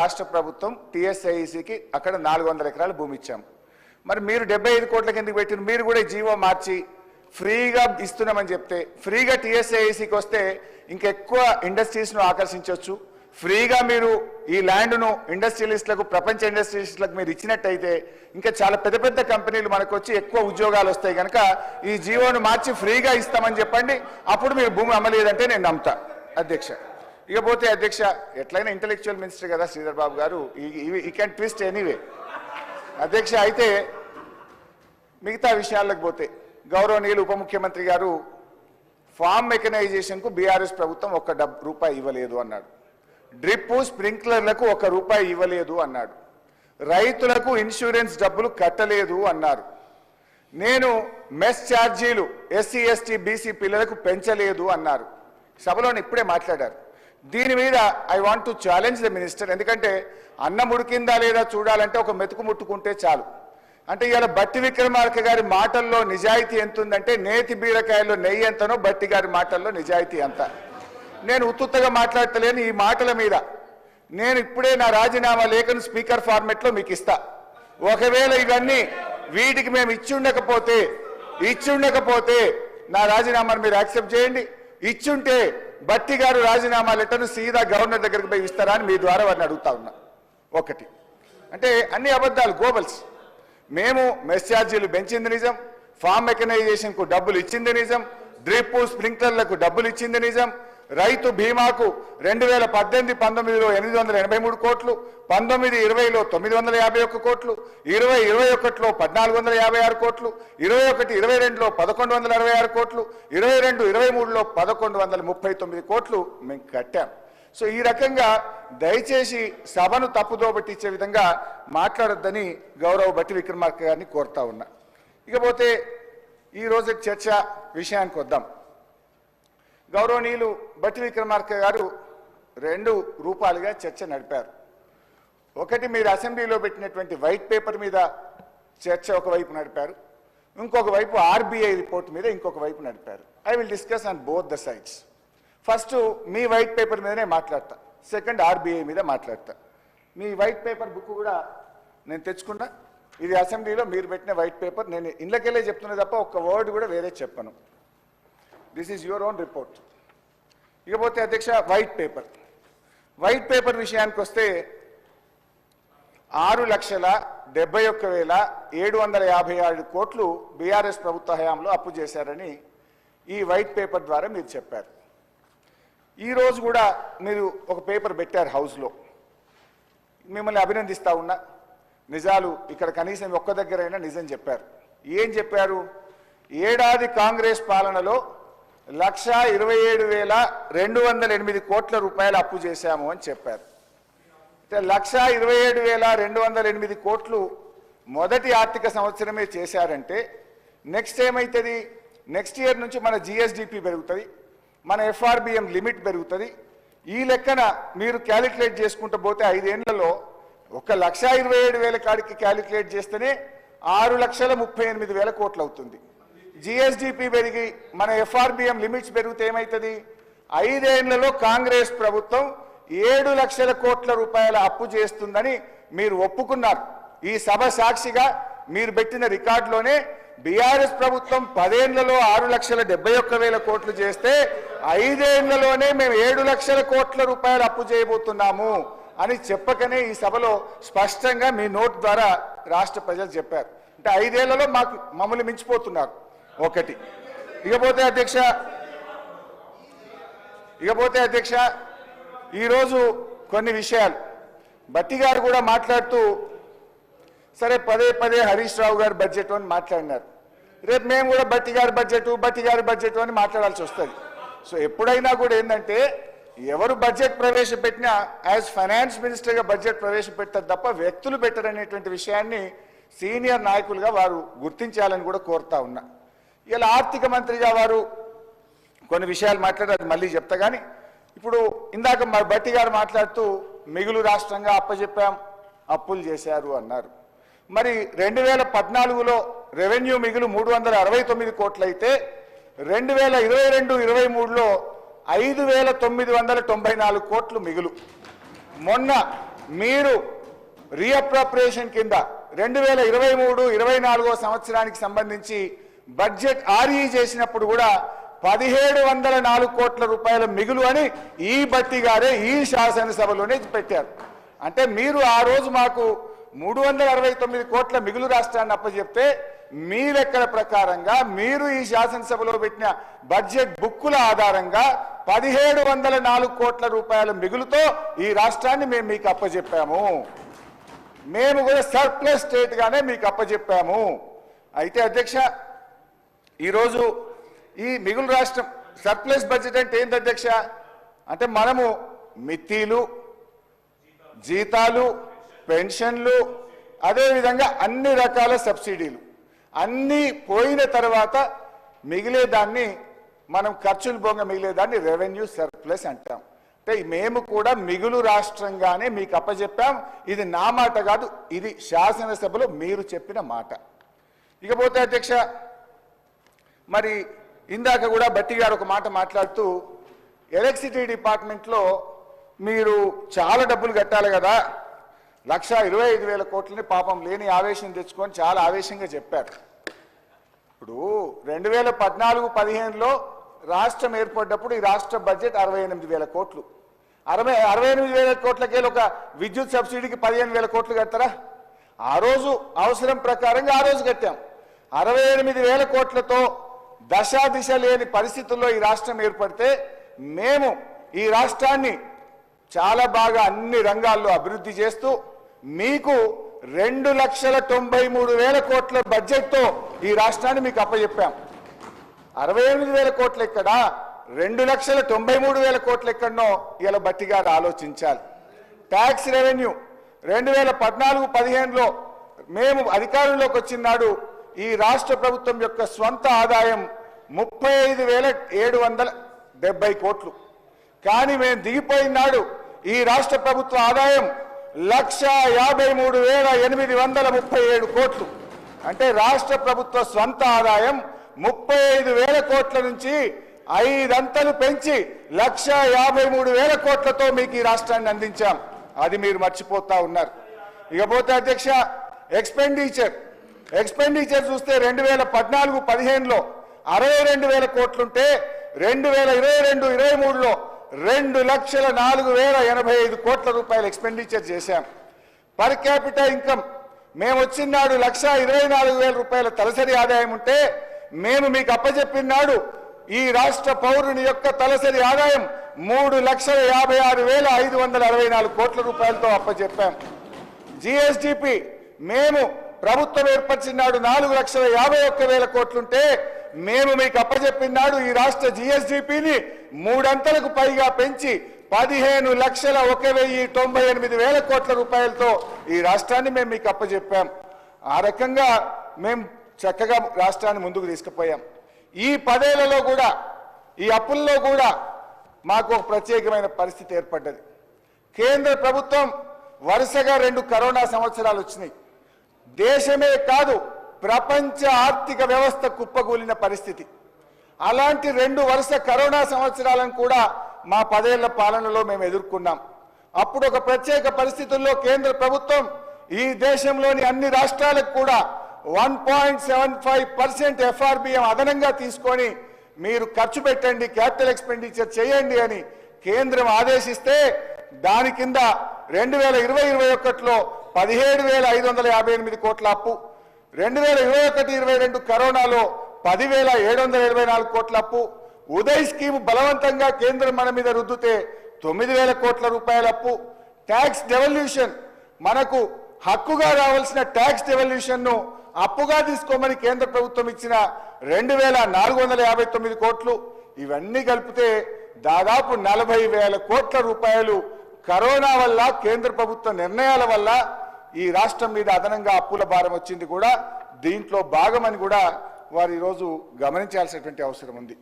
రాష్ట్ర ప్రభుత్వం టీఎస్ఐసికి అక్కడ నాలుగు వందల ఎకరాల భూమి ఇచ్చాం. మరి మీరు డెబ్బై ఐదు కోట్ల కిందకి పెట్టిన మీరు కూడా జీవో మార్చి ఫ్రీగా ఇస్తున్నామని చెప్తే ఫ్రీగా టీఎస్ఐసికి వస్తే ఇంకెక్కువ ఇండస్ట్రీస్ను ఆకర్షించవచ్చు ఫ్రీగా మీరు ఈ ల్యాండ్ను ఇండస్ట్రియలిస్టులకు ప్రపంచ ఇండస్ట్రియలిస్టులకు మీరు ఇచ్చినట్టయితే ఇంకా చాలా పెద్ద పెద్ద కంపెనీలు మనకు వచ్చి ఎక్కువ ఉద్యోగాలు వస్తాయి కనుక ఈ జీవోను మార్చి ఫ్రీగా ఇస్తామని చెప్పండి. అప్పుడు మీరు భూమి అమ్మలేదంటే నేను నమ్ముతా. అధ్యక్ష. ఇకపోతే అధ్యక్ష ఎట్లయినా ఇంటలెక్చువల్ మినిస్టర్ కదా శ్రీధర్ బాబు గారు ఈ క్యాన్ ట్విస్ట్ ఎనీవే అధ్యక్ష అయితే మిగతా విషయాలకు పోతే గౌరవనీయులు ఉప ముఖ్యమంత్రి గారు ఫామ్ మెకనైజేషన్కు బీఆర్ఎస్ ప్రభుత్వం ఒక్క డబ్ రూపాయి ఇవ్వలేదు అన్నాడు. డ్రిప్ స్ప్రింక్లర్లకు ఒక రూపాయి ఇవ్వలేదు అన్నాడు. రైతులకు ఇన్సూరెన్స్ డబ్బులు కట్టలేదు అన్నారు. నేను మెస్ ఛార్జీలు ఎస్సీ ఎస్టీ బీసీ పిల్లలకు పెంచలేదు అన్నారు. సభలోని ఇప్పుడే మాట్లాడారు. దీని మీద I want to challenge the minister ఎందుకంటే అన్నం ఉడికిందా లేదా చూడాలంటే ఒక మెతుకు ముట్టుకుంటే చాలు. అంటే ఇవాళ బట్టి విక్రమార్క గారి మాటల్లో నిజాయితీ ఎంత ఉందంటే నేతి బీరకాయల్లో నెయ్యి ఎంతనో బట్టి గారి మాటల్లో నిజాయితీ ఎంత నేను ఉత్తుత్తగా మాట్లాడతలేను ఈ మాటల మీద. నేను ఇప్పుడే నా రాజీనామా లేఖను స్పీకర్ ఫార్మెట్లో మీకు ఇస్తా. ఒకవేళ ఇవన్నీ వీటికి మేము ఇచ్చుండకపోతే ఇచ్చుండకపోతే నా రాజీనామాను మీరు యాక్సెప్ట్ చేయండి. ఇచ్చుంటే బట్టి గారు రాజీనామా లెటర్ను సీదా గవర్నర్ దగ్గరికి పోయి ఇస్తారా అని మీ ద్వారా వారిని అడుగుతా ఉన్నా. ఒకటి. అంటే అన్ని అబద్ధాలు గోబల్స్. మేము మెస్ ఛార్జీలు పెంచింది నిజం ఫామ్ మెకనైజేషన్కు డబ్బులు ఇచ్చింది నిజం డ్రిప్ స్ప్రింక్లర్లకు డబ్బులు ఇచ్చింది నిజం రైతు బీమాకు రెండు వేల పద్దెనిమిది పంతొమ్మిదిలో ఎనిమిది వందల ఎనభై మూడు కోట్లు పంతొమ్మిది ఇరవైలో తొమ్మిది వందల యాభై ఒక్క కోట్లు ఇరవై ఇరవై ఒకటిలో పద్నాలుగు వందల యాభై ఆరు కోట్లు ఇరవై ఒకటి ఇరవై రెండులో పదకొండు వందల అరవై ఆరు కోట్లు ఇరవై రెండు ఇరవై మూడులో పదకొండు వందల ముప్పై తొమ్మిది కోట్లు మేము కట్టాం. సో ఈ రకంగా దయచేసి సభను తప్పుదో పట్టించే విధంగా మాట్లాడొద్దని గౌరవ భట్టి విక్రమార్క గారిని కోరుతా ఉన్నా. ఇకపోతే ఈ రోజు చర్చ విషయానికి వద్దాం. గౌరవనీయులు బట్టి విక్రమార్క గారు రెండు రూపాలుగా చర్చ నడిపారు. ఒకటి మీరు అసెంబ్లీలో పెట్టినటువంటి వైట్ పేపర్ మీద చర్చ ఒకవైపు నడిపారు. ఇంకొక వైపు ఆర్బీఐ రిపోర్ట్ మీద ఇంకొక వైపు నడిపారు. I will discuss on both the sides. First me white paper మీదనే మాట్లాడతా. సెకండ్ ఆర్బీఐ మీద మాట్లాడతా. మీ వైట్ పేపర్ బుక్ కూడా నేను తెచ్చుకున్నా. ఇది అసెంబ్లీలో మీరు పెట్టిన వైట్ పేపర్. నేను ఇళ్ళకెళ్ళే చెప్తున్నా తప్ప ఒక్క వర్డ్ కూడా వేరే చెప్పను. This is your own report ఇకపోతే అధ్యక్ష వైట్ పేపర్ వైట్ పేపర్ విషయానికి వస్తే ఆరు లక్షల డెబ్బై ఒక్క వేల ఏడు వందల యాభై ఆరు కోట్లు బీఆర్ఎస్ ప్రభుత్వ హయాంలో అప్పు చేశారని ఈ వైట్ పేపర్ ద్వారా మీరు చెప్పారు. ఈరోజు కూడా మీరు ఒక పేపర్ పెట్టారు హౌస్లో మిమ్మల్ని అభినందిస్తూ ఉన్నా. నిజాలు ఇక్కడ కనీసం ఒక్క దగ్గరైనా నిజం చెప్పారు. ఏం చెప్పారు? ఏడాది కాంగ్రెస్ పాలనలో లక్ష ఇరవై ఏడు వేల రెండు వందల ఎనిమిది కోట్ల రూపాయలు అప్పు చేశాము అని చెప్పారు. అంటే లక్ష ఇరవై ఏడు వేల రెండు వందల ఎనిమిది కోట్లు మొదటి ఆర్థిక సంవత్సరమే చేశారంటే నెక్స్ట్ ఏమవుతుంది నెక్స్ట్ ఇయర్ నుంచి మన జిఎస్డిపి పెరుగుతుంది మన ఎఫ్ఆర్బిఎం లిమిట్ పెరుగుతుంది. ఈ లెక్కన మీరు క్యాలిక్యులేట్ చేసుకుంటూ పోతే ఐదేళ్ళలో ఒక లక్ష ఇరవై ఏడు వేల కాడికి క్యాలిక్యులేట్ చేస్తేనే ఆరు లక్షల ముప్పై ఎనిమిది వేల కోట్లు అవుతుంది. జిఎస్డిపి పెరిగి మన ఎఫ్ఆర్బిఎం లిమిట్స్ పెరిగితే ఏమవుతుంది ఐదేళ్ళలో కాంగ్రెస్ ప్రభుత్వం ఏడు లక్షల కోట్ల రూపాయల అప్పు చేస్తుందని మీరు ఒప్పుకున్నారు. ఈ సభ సాక్షిగా మీరు పెట్టిన రికార్డులోనే బీఆర్ఎస్ ప్రభుత్వం పదేళ్ళలో ఆరు లక్షల డెబ్బై ఒక్క వేల కోట్లు చేస్తే ఐదేళ్ళలోనే మేము ఏడు లక్షల కోట్ల రూపాయలు అప్పు చేయబోతున్నాము అని చెప్పకనే ఈ సభలో స్పష్టంగా మీ నోట్ ద్వారా రాష్ట్ర ప్రజలు చెప్పారు. అంటే ఐదేళ్ళలో మాకు మమ్మల్ని మించిపోతున్నారు. ఒకటి. ఇకపోతే అధ్యక్ష ఇకపోతే అధ్యక్ష ఈరోజు కొన్ని విషయాలు. బట్టి గారు కూడా మాట్లాడుతూ సరే పదే పదే హరీష్ రావు గారు బడ్జెట్ అని మాట్లాడినారు. రేపు మేము కూడా బట్టి గారి బడ్జెట్ బట్టి గారి బడ్జెట్ అని మాట్లాడాల్సి వస్తుంది. సో ఎప్పుడైనా కూడా ఏంటంటే ఎవరు బడ్జెట్ ప్రవేశపెట్టినా యాజ్ ఫైనాన్స్ మినిస్టర్గా బడ్జెట్ ప్రవేశపెడతారు తప్ప వ్యక్తులు పెట్టరనేటువంటి విషయాన్ని సీనియర్ నాయకులుగా వారు గుర్తించాలని కూడా కోరుతా ఉన్నా. ఇలా ఆర్థిక మంత్రిగా వారు కొన్ని విషయాలు మాట్లాడారు అది మళ్ళీ చెప్తా. కానీ ఇప్పుడు ఇందాక మా బట్టి గారు మాట్లాడుతూ మిగులు రాష్ట్రంగా అప్పచెప్పాం అప్పులు చేశారు అన్నారు. మరి రెండు వేల పద్నాలుగులో రెవెన్యూ మిగులు మూడు వందల అరవై తొమ్మిది కోట్లయితే రెండు వేల ఇరవై రెండు ఇరవై మూడులో ఐదు వేల తొమ్మిది వందల తొంభై నాలుగు కోట్లు మిగులు. మొన్న మీరు రీఅప్రాప్రియేషన్ కింద రెండు వేల ఇరవై మూడు ఇరవై నాలుగో సంవత్సరానికి సంబంధించి బడ్జెట్ ఆర్ఈ చేసినప్పుడు కూడా పదిహేడు వందల నాలుగు కోట్ల రూపాయల మిగులు అని ఈ బట్టి గారే ఈ శాసనసభలోనే పెట్టారు. అంటే మీరు ఆ రోజు మాకు మూడు వందల అరవై తొమ్మిది కోట్ల మిగులు రాష్ట్రాన్ని అప్పచెప్తే మీ లెక్కల ప్రకారంగా మీరు ఈ శాసనసభలో పెట్టిన బడ్జెట్ బుక్కుల ఆధారంగా పదిహేడు వందల నాలుగు కోట్ల రూపాయల మిగులుతో ఈ రాష్ట్రాన్ని మేము మీకు అప్పచెప్పాము మేము కూడా సర్ప్లస్ స్టేట్గానే మీకు అప్పచెప్పాము అయితే అధ్యక్ష ఈరోజు ఈ మిగులు రాష్ట్రం సర్ప్లస్ బడ్జెట్ అంటే ఏంటి అధ్యక్ష? అంటే మనము మిత్తీలు జీతాలు పెన్షన్లు అదేవిధంగా అన్ని రకాల సబ్సిడీలు. అన్నీ పోయిన తర్వాత మిగిలేదాన్ని మనం ఖర్చులు బొంగ మిగిలేదాన్ని రెవెన్యూ సర్ప్లస్ అంటాం. అంటే మేము కూడా మిగులు రాష్ట్రంగానే మీకు అప్పచెప్పాం ఇది నా మాట కాదు ఇది శాసనసభలో మీరు చెప్పిన మాట. ఇకపోతే అధ్యక్ష మరి ఇందాక కూడా బట్టి గారు ఒక మాట మాట్లాడుతూ ఎలక్ట్రిసిటీ డిపార్ట్మెంట్లో మీరు చాలా డబ్బులు కట్టాలి కదా. లక్ష ఇరవై ఐదు వేల కోట్లని పాపం లేని ఆవేశం తెచ్చుకొని చాలా ఆవేశంగా చెప్పారు. ఇప్పుడు రెండు వేల పద్నాలుగు పదిహేనులో రాష్ట్రం ఏర్పడ్డప్పుడు ఈ రాష్ట్ర బడ్జెట్ అరవై ఎనిమిది వేల కోట్లు. అరవై అరవై ఎనిమిది వేల కోట్లకే ఒక విద్యుత్ సబ్సిడీకి పదిహేను వేల కోట్లు కడతారా? ఆ రోజు అవసరం ప్రకారంగా ఆ రోజు కట్టాం. అరవై ఎనిమిది వేల కోట్లతో దశ దిశ లేని పరిస్థితుల్లో ఈ రాష్ట్రం ఏర్పడితే మేము ఈ రాష్ట్రాన్ని చాలా బాగా అన్ని రంగాల్లో అభివృద్ధి చేస్తూ మీకు రెండు లక్షల తొంభై మూడు వేల కోట్ల బడ్జెట్తో ఈ రాష్ట్రాన్ని మీకు అప్పచెప్పాం. అరవై ఎనిమిది వేల కోట్లు ఎక్కడా? రెండు లక్షల తొంభై మూడు వేల కోట్లు ఎక్కడనో ఇలా బట్టి గారు ఆలోచించాలి. ట్యాక్స్ రెవెన్యూ రెండు వేల పద్నాలుగు పదిహేనులో మేము అధికారంలోకి వచ్చిన నాడు ఈ రాష్ట్ర ప్రభుత్వం యొక్క స్వంత ఆదాయం ముప్పై ఐదు వేల ఏడు వందల డెబ్బై కోట్లు. కానీ మేము దిగిపోయిన నాడు ఈ రాష్ట్ర ప్రభుత్వ ఆదాయం లక్ష యాభై మూడు వేల ఎనిమిది వందల ముప్పై ఏడు కోట్లు. అంటే రాష్ట్ర ప్రభుత్వ స్వంత ఆదాయం ముప్పై ఐదు వేల కోట్ల నుంచి ఐదంతలు పెంచి లక్ష యాభై మూడు వేల కోట్లతో మీకు ఈ రాష్ట్రాన్ని అందించాం. అది మీరు మర్చిపోతా ఉన్నారు. ఇకపోతే అధ్యక్ష ఎక్స్పెండిచర్ ఎక్స్పెండిచర్ చూస్తే రెండు వేల పద్నాలుగు పదిహేనులో అరవై రెండు వేల కోట్లుంటే రెండు వేల ఇరవై రెండు ఇరవై మూడులో రెండు లక్షల నాలుగు వేల ఎనభై ఐదు కోట్ల రూపాయలు ఎక్స్పెండిచర్ చేశాం. పర్ క్యాపిటల్ ఇన్కమ్ మేము వచ్చినాడు లక్ష ఇరవై నాలుగు వేల రూపాయల తలసరి ఆదాయం ఉంటే మేము మీకు అప్పచెప్పినాడు ఈ రాష్ట్ర పౌరుని యొక్క తలసరి ఆదాయం మూడు లక్షల యాభై ఆరు వేల ఐదు వందల అరవై నాలుగు కోట్ల రూపాయలతో అప్పచెప్పాం జిఎస్డిపి మేము ప్రభుత్వం ఏర్పరిచినాడు నాలుగు లక్షల యాభై ఒక్క వేల కోట్లుంటే మేము మీకు అప్పచెప్పినాడు ఈ రాష్ట్ర జిఎస్డిపిని మూడంతలకు పైగా పెంచి పదిహేను లక్షల ఒక వెయ్యి తొంభై ఎనిమిది వేల కోట్ల రూపాయలతో ఈ రాష్ట్రాన్ని మేము మీకు అప్పచెప్పాం. ఆ రకంగా మేము చక్కగా రాష్ట్రాన్ని ముందుకు తీసుకుపోయాం. ఈ పదేళ్ళలో కూడా ఈ అప్పుల్లో కూడా మాకు ఒక ప్రత్యేకమైన పరిస్థితి ఏర్పడ్డది. కేంద్ర ప్రభుత్వం వరుసగా రెండు కరోనా సంవత్సరాలు వచ్చినాయి. దేశమే కాదు ప్రపంచ ఆర్థిక వ్యవస్థ కుప్పగూలిన పరిస్థితి. అలాంటి రెండు వరుస కరోనా సంవత్సరాలను కూడా మా పదేళ్ళ పాలనలో మేము ఎదుర్కొన్నాం. అప్పుడు ఒక ప్రత్యేక పరిస్థితుల్లో కేంద్ర ప్రభుత్వం ఈ దేశంలోని అన్ని రాష్ట్రాలకు కూడా one point seven five percent FRBM అదనంగా తీసుకొని మీరు ఖర్చు పెట్టండి క్యాపిటల్ ఎక్స్పెండిచర్ చేయండి అని కేంద్రం ఆదేశిస్తే దాని కింద రెండు వేల ఇరవై ఇరవై ఒకటిలో పదిహేడు వేల ఐదు వందల యాభై ఎనిమిది కోట్ల అప్పు. రెండు వేల ఇరవై ఒకటి ఇరవై రెండు కరోనాలో పదివేల ఏడు వందల ఇరవై నాలుగు కోట్ల అప్పు. ఉదయ్ స్కీమ్ బలవంతంగా కేంద్రం మన మీద రుద్దుతే తొమ్మిది వేల కోట్ల రూపాయల అప్పు. ట్యాక్స్ డెవల్యూషన్ మనకు హక్కుగా రావాల్సిన ట్యాక్స్ డెవల్యూషన్ను అప్పుగా తీసుకోమని కేంద్ర ప్రభుత్వం ఇచ్చిన రెండు వేల నాలుగు వందల యాభై తొమ్మిది కోట్లు ఇవన్నీ కలిపితే దాదాపు నలభై వేల కోట్ల రూపాయలు కరోనా వల్ల కేంద్ర ప్రభుత్వ నిర్ణయాల వల్ల ఈ రాష్ట్రం మీద అదనంగా అప్పుల భారం వచ్చింది కూడా దీంట్లో భాగమని కూడా వారు ఈరోజు గమనించాల్సినటువంటి అవసరం ఉంది.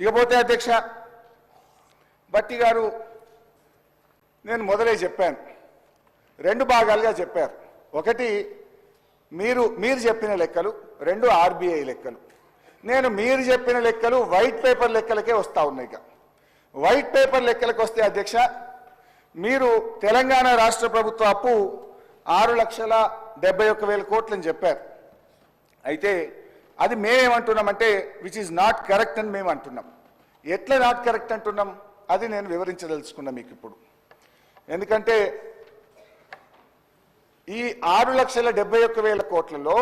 ఇకపోతే అధ్యక్ష బట్టి గారు నేను మొదలే చెప్పాను. రెండు భాగాలుగా చెప్పారు. ఒకటి మీరు మీరు చెప్పిన లెక్కలు రెండు ఆర్బీఐ లెక్కలు. నేను మీరు చెప్పిన లెక్కలు వైట్ పేపర్ లెక్కలకే వస్తూ ఉన్నాయి ఇక. వైట్ పేపర్ లెక్కలకు వస్తే అధ్యక్ష మీరు తెలంగాణ రాష్ట్ర ప్రభుత్వ అప్పు ఆరు లక్షల డెబ్బై ఒక్క వేల కోట్లని చెప్పారు. అయితే అది మేమేమంటున్నామంటే విచ్ ఈజ్ నాట్ కరెక్ట్ అని మేము అంటున్నాం ఎట్లా నాట్ కరెక్ట్ అంటున్నాం? అది నేను వివరించదలుచుకున్నా మీకు ఇప్పుడు. ఎందుకంటే ఈ ఆరు లక్షల డెబ్బై ఒక్క వేల కోట్లలో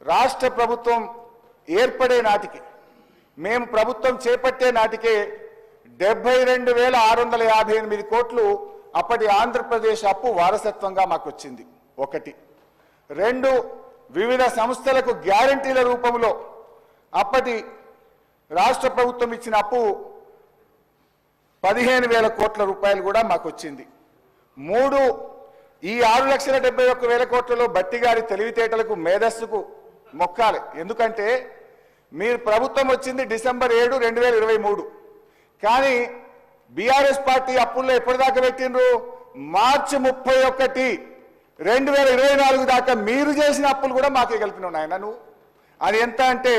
రాష్ట్ర ప్రభుత్వం ఏర్పడే నాటికి మేము ప్రభుత్వం చేపట్టే నాటికే డెబ్బై రెండు వేల ఆరు వందల యాభై ఎనిమిది కోట్లు అప్పటి ఆంధ్రప్రదేశ్ అప్పు వారసత్వంగా మాకు వచ్చింది ఒకటి. రెండు వివిధ సంస్థలకు గ్యారంటీల రూపంలో అప్పటి రాష్ట్ర ప్రభుత్వం ఇచ్చిన అప్పు పదిహేను వేల కోట్ల రూపాయలు కూడా మాకు వచ్చింది మూడు ఈ ఆరు లక్షల డెబ్బై ఒక్క వేల కోట్లలో బట్టి గారి తెలివితేటలకు మేధస్సుకు మొక్కాలి. ఎందుకంటే మీరు ప్రభుత్వం వచ్చింది డిసెంబర్ ఏడు రెండు వేల ఇరవై మూడు. కానీ బీఆర్ఎస్ పార్టీ అప్పుల్లో ఎప్పటిదాకా పెట్టిండ్రు? మార్చి ముప్పై ఒకటి రెండు వేల ఇరవై నాలుగు దాకా మీరు చేసిన అప్పులు కూడా మాకే కలిపినావు నాయన నువ్వు. అది ఎంత అంటే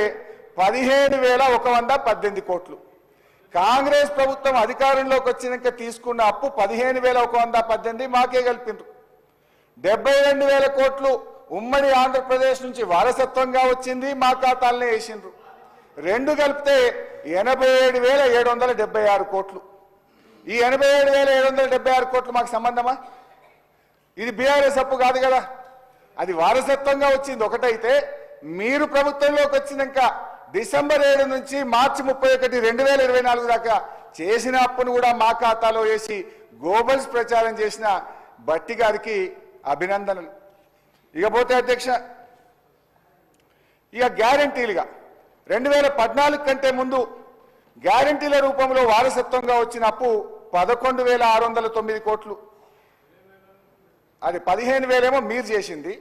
పదిహేను వేల ఒక వంద పద్దెనిమిది కోట్లు. కాంగ్రెస్ ప్రభుత్వం అధికారంలోకి వచ్చినాక తీసుకున్న అప్పు పదిహేను వేల ఒక వంద పద్దెనిమిది మాకే కలిపిండ్రు. డెబ్బై రెండు వేల కోట్లు ఉమ్మడి ఆంధ్రప్రదేశ్ నుంచి వారసత్వంగా వచ్చింది మా ఖాతాలనే వేసిండ్రు. రెండు కలిపితే ఎనభై ఏడు వేల ఏడు వందల డెబ్బై ఆరు కోట్లు. ఈ ఎనభై ఏడు వేల ఏడు వందల డెబ్బై ఆరు కోట్లు మాకు సంబంధమా? ఇది బీఆర్ఎస్ అప్పు కాదు కదా. అది వారసత్వంగా వచ్చింది. ఒకటైతే మీరు ప్రభుత్వంలోకి వచ్చినాక డిసెంబర్ ఏడు నుంచి మార్చి ముప్పై ఒకటి రెండు వేల ఇరవై నాలుగు దాకా చేసిన అప్పును కూడా మా ఖాతాలో వేసి గోబల్స్ ప్రచారం చేసిన బట్టి గారికి అభినందనలు. ఇకపోతే అధ్యక్ష ఇక గ్యారంటీలుగా రెండు వేల పద్నాలుగు కంటే ముందు గ్యారంటీల రూపంలో వారసత్వంగా వచ్చిన అప్పు పదకొండు వేల ఆరు వందల తొమ్మిది కోట్లు. అది పదిహేను వేలేమో మీరు చేసింది.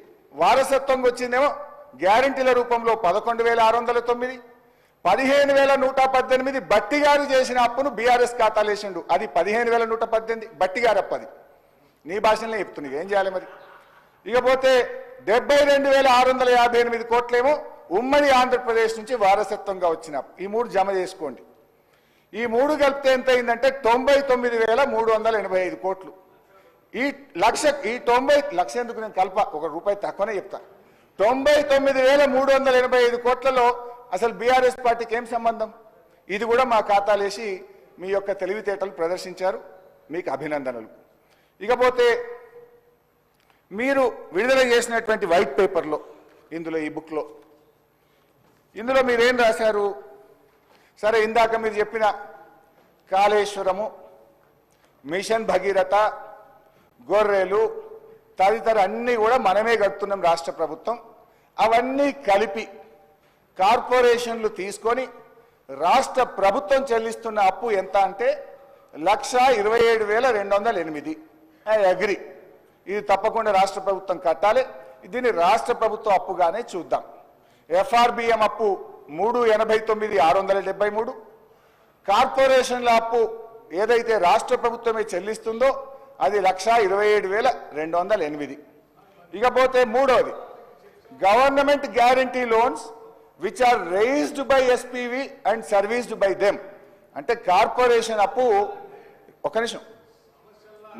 వారసత్వంగా వచ్చిందేమో గ్యారంటీల రూపంలో పదకొండు వేల ఆరు వందల తొమ్మిది. పదిహేను వేల నూట పద్దెనిమిది బట్టి గారు చేసిన అప్పును బీఆర్ఎస్ ఖాతాలు వేసిండు అది పదిహేను వేల నూట పద్దెనిమిది బట్టి గారు అప్పు అది నీ భాషలో చెప్తున్నాయి ఏం చేయాలి మరి? ఇకపోతే డెబ్బై రెండు వేల ఆరు వందల యాభై ఎనిమిది కోట్లేమో ఉమ్మడి ఆంధ్రప్రదేశ్ నుంచి వారసత్వంగా వచ్చిన ఈ మూడు జమ చేసుకోండి. ఈ మూడు కలిపితే ఎంత అయిందంటే తొంభై తొమ్మిది వేల మూడు వందల ఎనభై ఐదు కోట్లు. ఈ లక్ష ఈ తొంభై లక్ష ఎందుకు నేను కలప? ఒక రూపాయి తక్కువనే చెప్తా. తొంభై తొమ్మిది వేల మూడు వందల ఎనభై ఐదు కోట్లలో అసలు బీఆర్ఎస్ పార్టీకి ఏం సంబంధం? ఇది కూడా మా ఖాతాలేసి మీ యొక్క తెలివితేటలు ప్రదర్శించారు. మీకు అభినందనలు. ఇకపోతే మీరు విడుదల చేసినటువంటి వైట్ పేపర్లో ఇందులో ఈ బుక్లో ఇందులో మీరేం రాశారు? సరే ఇందాక మీరు చెప్పిన కాళేశ్వరము మిషన్ భగీరథ గొర్రెలు తదితర అన్నీ కూడా మనమే కడుతున్నాం రాష్ట్ర ప్రభుత్వం. అవన్నీ కలిపి కార్పొరేషన్లు తీసుకొని రాష్ట్ర ప్రభుత్వం చెల్లిస్తున్న అప్పు ఎంత అంటే లక్ష ఇరవై ఏడు వేల రెండు వందల ఎనిమిది. I agree. ఇది తప్పకుండా రాష్ట్ర ప్రభుత్వం కట్టాలి. దీన్ని రాష్ట్ర ప్రభుత్వ అప్పుగానే చూద్దాం. ఎఫ్ఆర్బిఎం అప్పు మూడు ఎనభై తొమ్మిది ఆరు వందల డెబ్బై మూడు. కార్పొరేషన్ల అప్పు ఏదైతే రాష్ట్ర ప్రభుత్వమే చెల్లిస్తుందో అది లక్ష ఇరవై ఏడు వేల రెండు వందల ఎనిమిది. ఇకపోతే మూడవది government guarantee loans which are raised by SPV and serviced by them అంటే కార్పొరేషన్ అప్పు ఒక నిమిషం.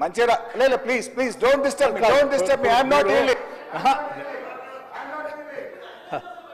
మంచిగా లేదు please please don't disturb don't disturb me I'm not